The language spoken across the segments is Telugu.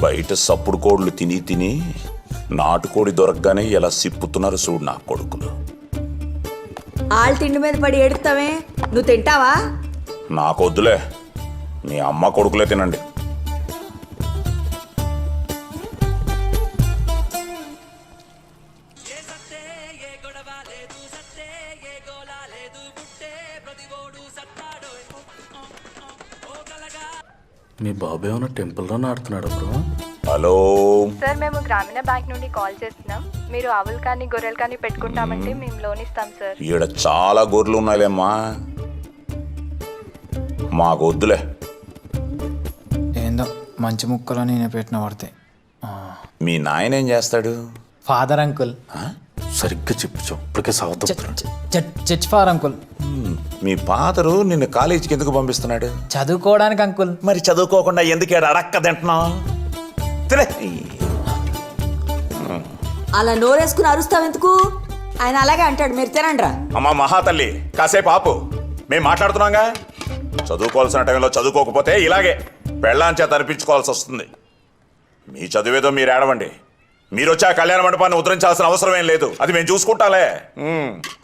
బయట సప్పుడు కోళ్ళు తిని తిని నాటుకోడి దొరకగానే ఎలా సిప్పుతున్నారు చూడు నా కొడుకులు. ఆళ్ళ తిండి మీద పడి ఏడుతావే నువ్వు తింటావా? నాకొద్దులే. మీ అమ్మ కొడుకులే తినండి. మీ బాబు ఏమైనా టెంపుల్ రన్ ఆడుతున్నాడు బ్రో? హలో? సార్ మేము గ్రామీణ బ్యాంక్ నుండి కాల్ చేస్తున్నాం. మీరు ఆవులు కానీ గొర్రెలు కానీ పెట్టుకుంటామంటే మేము. లోన్ ఇస్తాం సార్. ఈడ చాలా గొర్రెలు ఉన్నాయిలేమ్మా. మాకొద్దులే ఏందో మంచి ముక్కలో నేను పెట్టిన పడితే మీ నాయన ఏం చేస్తాడు? Father uncle. సరిగ్గా చెప్పు ఇప్పటికే సాగుతాడు చర్చ్ ఫాదర్ అంకుల్. మీ ఫాదరు నిన్ను కాలేజీకి ఎందుకు పంపిస్తున్నాడు? చదువుకోవడానికి అంకుల్. మరి చదువుకోకుండా ఎందుకు అడక్క తింటున్నావు? అలా నోరేసుకుని అరుస్తావెందుకు ఆయన అలాగే అంటాడు మీరు తినండ్రా అమ్మా మహాతల్లి కాసేపు ఆపు. మేము మాట్లాడుతున్నాగా? చదువుకోవాల్సిన టైంలో చదువుకోకపోతే ఇలాగే పెళ్ళాం చేత అనిపించుకోవాల్సి వస్తుంది. మీ చదివేదో మీరు ఏడవండి. మీరు వచ్చి ఆ కళ్యాణ మండపాన్ని ఉద్ధరించాల్సిన అవసరం ఏం లేదు. అది మేము చూసుకుంటాలే.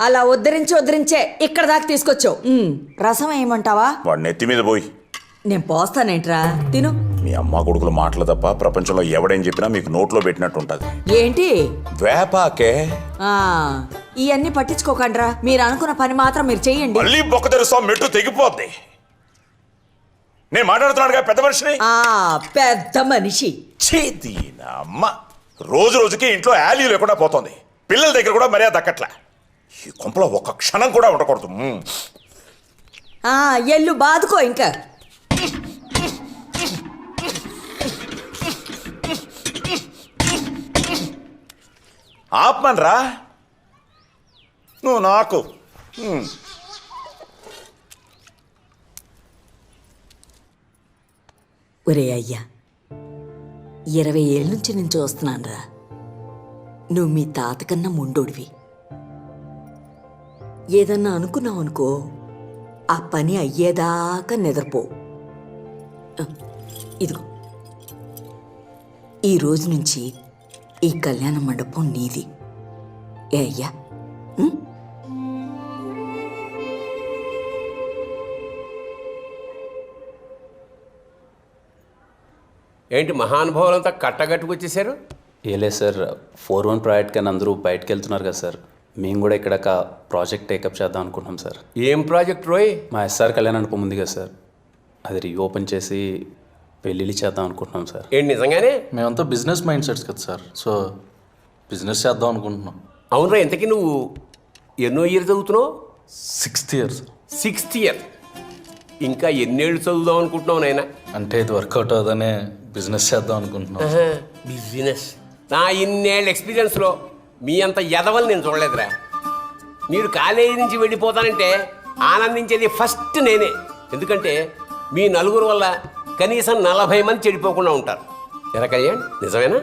అలా ఉద్ధరించి ఉద్ధరించే ఇక్కడ దాకా తీసుకొచ్చావు. ఉమ్, రసం ఏమంటావా? వాడి నెత్తి మీద పోయి. నేను పోస్తానేంట్రా? తిను. మీ అమ్మ కొడుకుల మాటలు తప్ప ప్రపంచంలో ఎవడేం చెప్పినా మీకు నోట్లో పెట్టినట్టు ఉంటుంది ఏంటి? వేపాకే. ఆ ఇవన్నీ పట్టించుకోకండ్రా. మీరు అనుకున్న పని మాత్రం మీరు చెయ్యండి. మళ్ళీ బొక్క తెరుస్తాం మెట్టు తెగిపోద్ది. నేను మాట్లాడుతున్నాడుగా పెద్ద మనిషిని? ఆ పెద్ద మనిషి. నా అమ్మ రోజు రోజుకి ఇంట్లో యాలీ లేకుండా పోతుంది. పిల్లల దగ్గర కూడా మర్యాద దక్కట్లే. ఈ కొంపలో ఒక్క క్షణం కూడా ఉండకూడదు. మ్మ్. ఆ ఎల్లు బాదుకో ఇంకా. ఆపమనరా? నువ్వు నాకు. మ్మ్. ఒరే అయ్యా ఇరవై ఏళ్ళ నుంచి నేను చూస్తున్నానురా. నువ్వు మీ తాతకన్నా ముండోడివి. ఏదన్నా అనుకున్నావు అనుకో ఆ పని అయ్యేదాకా నిద్రపో. ఇదిగో. ఈ రోజు నుంచి ఈ కళ్యాణ మండపం నీది. ఏ అయ్యా? ఏంటి మహానుభావులంతా కట్టగట్టుకొచ్చేసారు ఏలే సార్ ఫోర్ వన్ ప్రాజెక్ట్ కానీ అందరూ బయటకు వెళ్తున్నారు కదా సార్. మేము కూడా ఇక్కడ ఒక ప్రాజెక్ట్ టేకప్ చేద్దాం అనుకుంటున్నాం సార్. ఏం ప్రాజెక్ట్ రోయ్? మా ఎస్ఆర్ కళ్యాణ్ అనుపం ఉంది కదా సార్. అది రీఓపెన్ చేసి పెళ్ళిళ్ళు చేద్దాం అనుకుంటున్నాం సార్. ఏంటి నిజంగానే? మేమంతా బిజినెస్ మైండ్ సెట్స్ కదా సార్. సో బిజినెస్ చేద్దాం అనుకుంటున్నాం. అవునరా ఇంతకీ నువ్వు ఎన్నో ఇయర్ చదువుతున్నావు? Sixth years sixth year. ఇంకా ఎన్నేళ్ళు చదువుదాం అనుకుంటున్నావు నాయనా? అంటే ఇది వర్కౌట్ అవుదనే బిజినెస్ చేద్దాం అనుకుంటున్నాం. బిజినెస్ నా ఇన్నేళ్ళ ఎక్స్పీరియన్స్లో మీ అంత ఎదవలు నేను చూడలేదురా. మీరు కాలేజీ నుంచి వెళ్ళిపోతానంటే ఆనందించేది ఫస్ట్ నేనే. ఎందుకంటే మీ నలుగురు వల్ల కనీసం నలభై మంది చెడిపోకుండా ఉంటారు. కళ్యాణ్ నిజమేనా?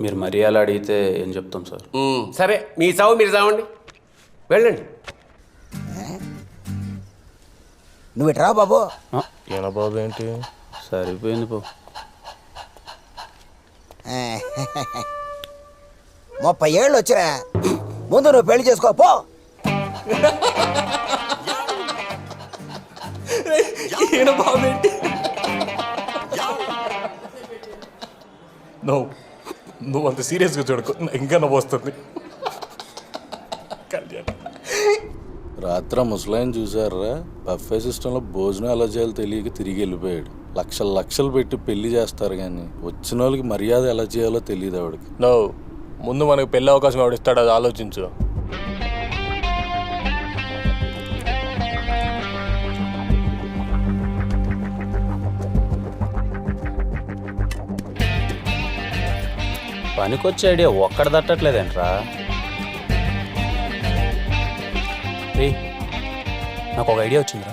మీరు మరీ అలా అడిగితే ఏం చెప్తాం సార్? సరే మీ చావు మీరు చావండి. వెళ్ళండి. నువ్వు ఇట్రా బాబు. బాబు ఏంటి? సరిపోయింది పో ముప్పై ఏళ్ళు వచ్చినా ముందు నువ్వు పెళ్ళి చేసుకో పో. నువ్వు నువ్వు అంత సీరియస్గా చూడకు ఇంకా నవ్వు వస్తుంది. రాత్రి ముసలాయన చూసారా బఫే సిస్టంలో భోజనం ఎలా చేయాలో తెలియక తిరిగి వెళ్ళిపోయాడు. లక్షలు లక్షలు పెట్టి పెళ్ళి చేస్తారు కానీ వచ్చిన వాళ్ళకి మర్యాద ఎలా చేయాలో తెలియదు ఆవిడకి. నువ్వు ముందు మనకు పెళ్ళి అవకాశం ఎవడు ఇస్తాడో అది ఆలోచించు. పనికొచ్చే ఐడియా ఒక్కడ తట్టట్లేదేంట్రా రేయ్, నాకు ఒక ఐడియా వచ్చిందిరా.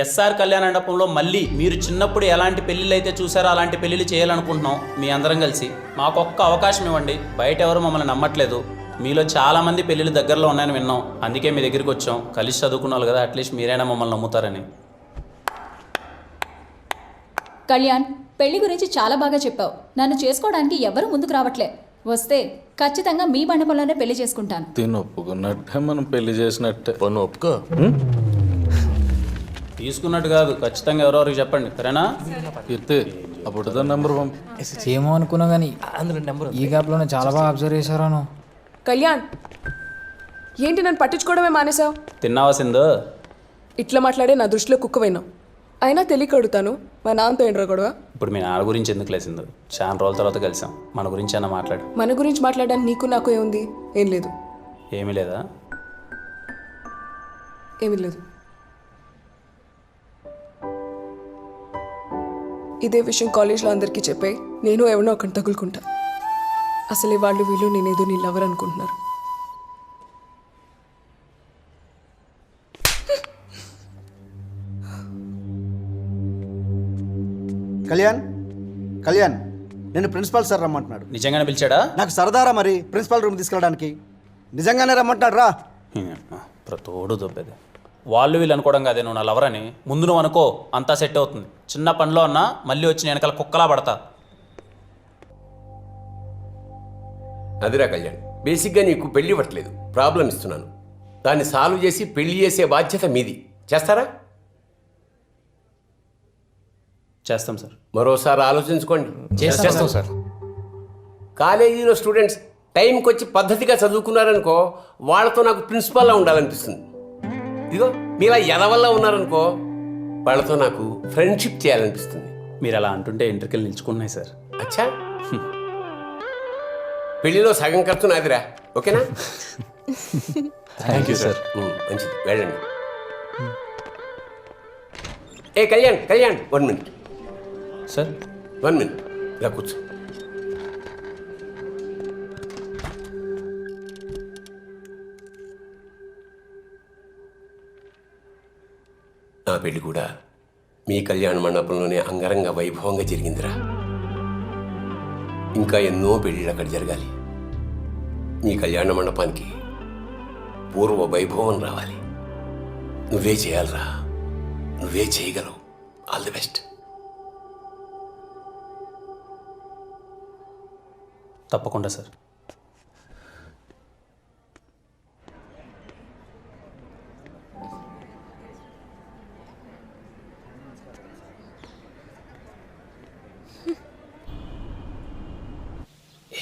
ఎస్ఆర్ కళ్యాణ మండపంలో మళ్ళీ మీరు చిన్నప్పుడు ఎలాంటి పెళ్ళిళ్ళు అయితే చూసారో అలాంటి పెళ్ళిళ్ళు చేయాలనుకుంటున్నాం మీ అందరం కలిసి. మాకు ఒక్క అవకాశం ఇవ్వండి. బయట ఎవరు మమ్మల్ని నమ్మట్లేదు. మీలో చాలా మంది పెళ్ళిళ్ళు దగ్గరలో ఉన్నాయని విన్నాం. అందుకే మీ దగ్గరికి వచ్చాం. కలిసి చదువుకున్న వాళ్ళు కదా అట్లీస్ట్ మీరైనా మమ్మల్ని నమ్ముతారని. కళ్యాణ్ పెళ్ళి గురించి చాలా బాగా చెప్పావు. నన్ను చేసుకోవడానికి ఎవరు ముందుకు రావట్లే. వస్తే ఖచ్చితంగా మీ మండపంలోనే పెళ్ళి చేసుకుంటాను. తిని ఒప్పుకున్నట్టే మనం పెళ్ళి చేసినట్టే. పన్ను ఒప్పుకో. తీసుకున్నట్టు కాదు. ఖచ్చితంగా ఎవరెవరికి చెప్పండి. సరేనా? కీర్తి అప్పుడు నెంబర్ ఏమో అనుకున్నా కానీ ఈ గ్యాప్లోనే చాలా బాగా అబ్జర్వ్ చేశారా నువ్వు? కళ్యాణ్ ఏంటి నన్ను పట్టించుకోవడమే మానేశావు? తిన్నావా సింధు? ఇట్లా మాట్లాడే నా దృష్టిలో కుక్కవైనావు అయినా తెలియక అడుగుతాను మా నాన్నతో ఏంట్రా గొడవ? ఇప్పుడు మీ నాన్న గురించి ఎందుకు లేసిందో చాలా రోజుల తర్వాత కలిసాం. మన గురించి అన్న మాట్లాడు. మన గురించి మాట్లాడడానికి నీకు నాకు ఏముంది? ఏం లేదు. ఏమీ లేదా? ఏమీ లేదు. ఇదే విషయం కాలేజ్లో అందరికీ చెప్పే నేను ఎవరినో ఒకటి తగులుకుంటా. అసలే వాళ్ళు వీళ్ళు నేనేదో నీ లవర్ అనుకుంటున్నారు. కళ్యాణ్ కళ్యాణ్ నేను ప్రిన్సిపాల్ సార్ రమ్మంటున్నాడు. నిజంగానే పిలిచాడా? నాకు సరదారా మరి ప్రిన్సిపాల్ రూమ్ తీసుకెళ్ళడానికి? నిజంగానే రమ్మంటున్నాడు రా. ప్రతోడు దొబ్బేది. వాళ్ళు వీళ్ళు అనుకోవడం కాదే నువ్వు నా లవర్ అని. ముందు నువ్వు అనుకో అంతా సెట్ అవుతుంది. చిన్న పనిలో అన్నా మళ్ళీ వచ్చి నేను వెనకాల కుక్కలా పడతా. అదిరా కళ్యాణ్. బేసిక్గా నీకు పెళ్ళి ఇవ్వట్లేదు. ప్రాబ్లం ఇస్తున్నాను. దాన్ని సాల్వ్ చేసి పెళ్ళి చేసే బాధ్యత మీది. చేస్తారా? చేస్తాం సార్. మరోసారి ఆలోచించుకోండి. చేస్తాం సార్. కాలేజీలో స్టూడెంట్స్ టైంకి వచ్చి పద్ధతిగా చదువుకున్నారనుకో వాళ్ళతో నాకు ప్రిన్సిపాల్లా ఉండాలనిపిస్తుంది. ఇదిగో మీలా ఎదవల్లా ఉన్నారనుకో వాళ్ళతో నాకు ఫ్రెండ్షిప్ చేయాలనిపిస్తుంది. మీరు అలా అంటుంటే ఇంటర్కెళ్ళి నిల్చుకుంటున్నాయి సార్. అచ్చా? పెళ్ళిలో సగం ఖర్చు నాదిరా ఓకేనా? థ్యాంక్ యూ సార్ మంచిది వెళ్ళండి. ఏ Kalyan Kalyan one minute sir one minute ఇలా కూర్చో. పెళ్ళి కూడా మీ కళ్యాణ మండపంలోనే అంగరంగ వైభవంగా జరిగిందిరా. ఇంకా ఎన్నో పెళ్ళిళ్ళు అక్కడ జరగాలి. మీ కళ్యాణ మండపానికి పూర్వ వైభవం రావాలి. నువ్వే చేయాలిరా. నువ్వే చేయగలవు. All the best. తప్పకుండా సార్.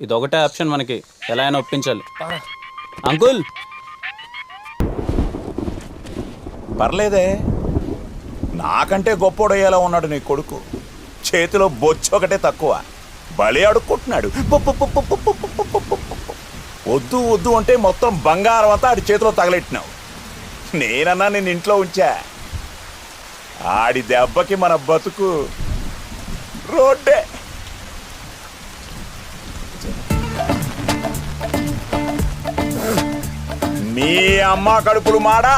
ఇది ఒకటే ఆప్షన్ మనకి ఎలా అయినా ఒప్పించాలి అంకుల్ పర్లేదే నాకంటే గొప్పోడయ్యేలా ఉన్నాడు నీ కొడుకు చేతిలో బొచ్చు ఒకటే తక్కువ బలి అడుక్కుంటున్నాడు వద్దు వద్దు అంటే మొత్తం బంగారం అంతా ఆడి చేతిలో తగలెట్టినావు నేనన్నా నేను ఇంట్లో ఉంచా ఆడి దెబ్బకి మన బతుకు రోడ్డే అమ్మ కడుపులు మాడా!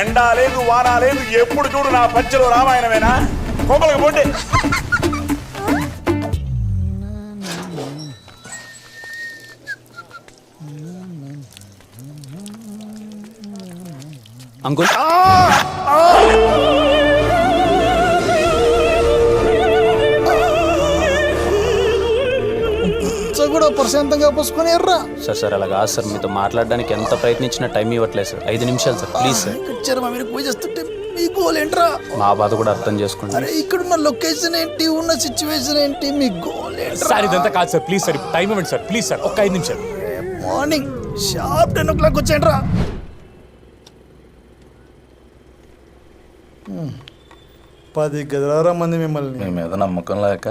ఎండా లేదు వానా లేదు ఎప్పుడు చూడు నా పంచలో రామాయణమేనా? కొమ్మలకి పోండి. అంకుల్. కూడా ప్రశాంతంగా పోసుకొని ఎర్రా. సార్ సార్ అలా కాదు సార్. మీతో మాట్లాడడానికి ఎంత ప్రయత్నించినా టైం ఇవ్వట్లేదు సార్. ఐదు నిమిషాలు సార్ ప్లీజ్ సార్. ఇచ్చారు మా మీరు పూజ చేస్తుంటే మీ గోల్ ఏంట్రా? మా బాధ కూడా అర్థం చేసుకోండి. అరే ఇక్కడ ఉన్న లొకేషన్ ఏంటి? ఉన్న సిచ్యువేషన్ ఏంటి? మీ గోల్ ఏంట్రా? సార్ ఇదంతా కాదు సార్. ప్లీజ్ సార్ టైం ఇవ్వండి సార్. ప్లీజ్ సార్ ఒక్క ఐదు నిమిషాలు. Morning sharp ten o'clock వచ్చేయండిరా. పది గదిలారా మంది మిమ్మల్ని. మీ మీద నమ్మకం లేక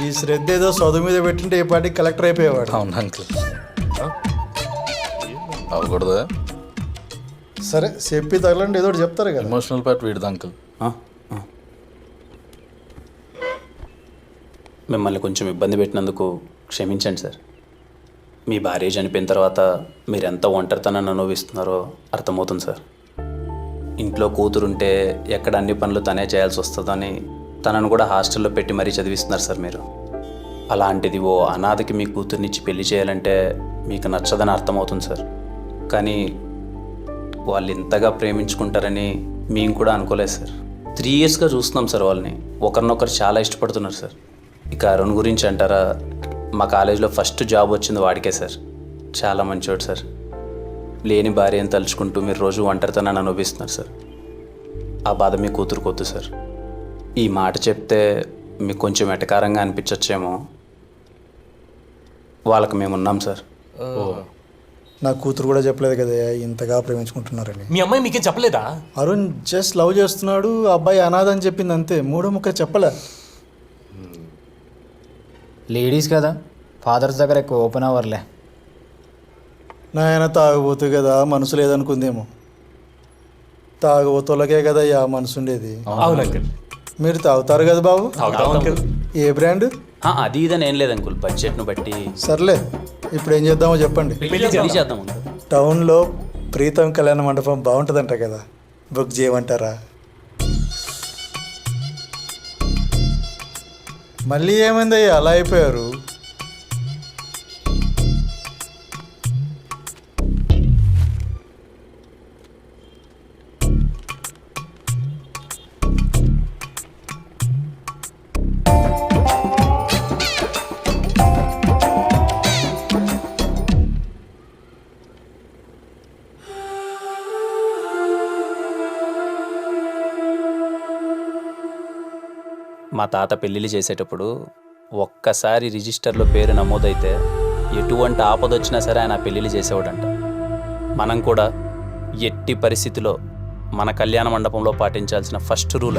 ఈ శ్రద్ధ ఏదో చదువు మీద పెట్టింటే ఈ పాటికి కలెక్టర్ అయిపోయేవాడు. అవును అంకుల్. అవ్వకూడదా? సరే చెప్పి తగలండి ఏదో ఒకటి చెప్తారు కదా. ఎమోషనల్ పార్ట్ వీడిది అంకుల్. మిమ్మల్ని కొంచెం ఇబ్బంది పెట్టినందుకు క్షమించండి సార్. మీ భార్య చనిపోయిన తర్వాత మీరు ఎంత ఒంటరితనాన్ని అనుభవిస్తున్నారో అర్థమవుతుంది సార్. ఇంట్లో కూతురుంటే ఎక్కడ అన్ని పనులు తనే చేయాల్సి వస్తుందని తనను కూడా హాస్టల్లో పెట్టి మరీ చదివిస్తున్నారు సార్ మీరు. అలాంటిది ఓ అనాథకి మీ కూతుర్నిచ్చి పెళ్ళి చేయాలంటే మీకు నచ్చదని అర్థమవుతుంది సార్. కానీ వాళ్ళు ఇంతగా ప్రేమించుకుంటారని మేము కూడా అనుకోలేదు సార్. త్రీ ఇయర్స్గా చూస్తున్నాం సార్ వాళ్ళని. ఒకరినొకరు చాలా ఇష్టపడుతున్నారు సార్. ఇక అరుణ్ గురించి అంటారా? మా కాలేజీలో ఫస్ట్ జాబ్ వచ్చింది వాడికే సార్. చాలా మంచివాడు సార్. లేని భార్యను తలుచుకుంటూ మీరు రోజు ఒంటరితనాన్ని అనుభవిస్తున్నారు సార్. ఆ బాధ మీ కూతురుకొద్దు సార్. ఈ మాట చెప్తే మీకు కొంచెం ఎటకారంగా అనిపించచ్చేమో. వాళ్ళకి మేము ఉన్నాం సార్. నా కూతురు కూడా చెప్పలేదు కదా ఇంతగా ప్రేమించుకుంటున్నారని. మీ అమ్మాయి మీకేం చెప్పలేదా? అరుణ్ జస్ట్ లవ్ చేస్తున్నాడు ఆ అబ్బాయి అనాథ అని చెప్పింది అంతే. మూడో ముక్క చెప్పలే. లేడీస్ కదా ఫాదర్స్ దగ్గర ఎక్కువ ఓపెన్ అవర్లే. నాయన తాగబోతు కదా మనసు లేదనుకుందేమో. తాగబోతులకే కదా ఆ మనసు ఉండేది అవును. అంకుల్ మీరు తాగుతారు కదా బాబు? అంకుల్ ఏ బ్రాండ్? ఆ, అది ఇదని ఏం లేదు అంకుల్. బడ్జెట్ను బట్టి. సర్లే ఇప్పుడు ఏం చేద్దామో చెప్పండి. పెళ్ళి చేద్దాం అంకుల్. టౌన్లో ప్రీతం కళ్యాణ మండపం బాగుంటుందంట కదా. బుక్ చేయమంటారా? మళ్ళీ ఏమైందయ్యా? అలా అయిపోయారు. మా తాత పెళ్ళిళ్ళు చేసేటప్పుడు ఒక్కసారి రిజిస్టర్లో పేరు నమోదైతే ఎటువంటి ఆపద వచ్చినా సరే ఆయన పెళ్ళిళ్ళు చేసేవాడంట. మనం కూడా ఎట్టి పరిస్థితిలో మన కళ్యాణ మండపంలో పాటించాల్సిన ఫస్ట్ రూల్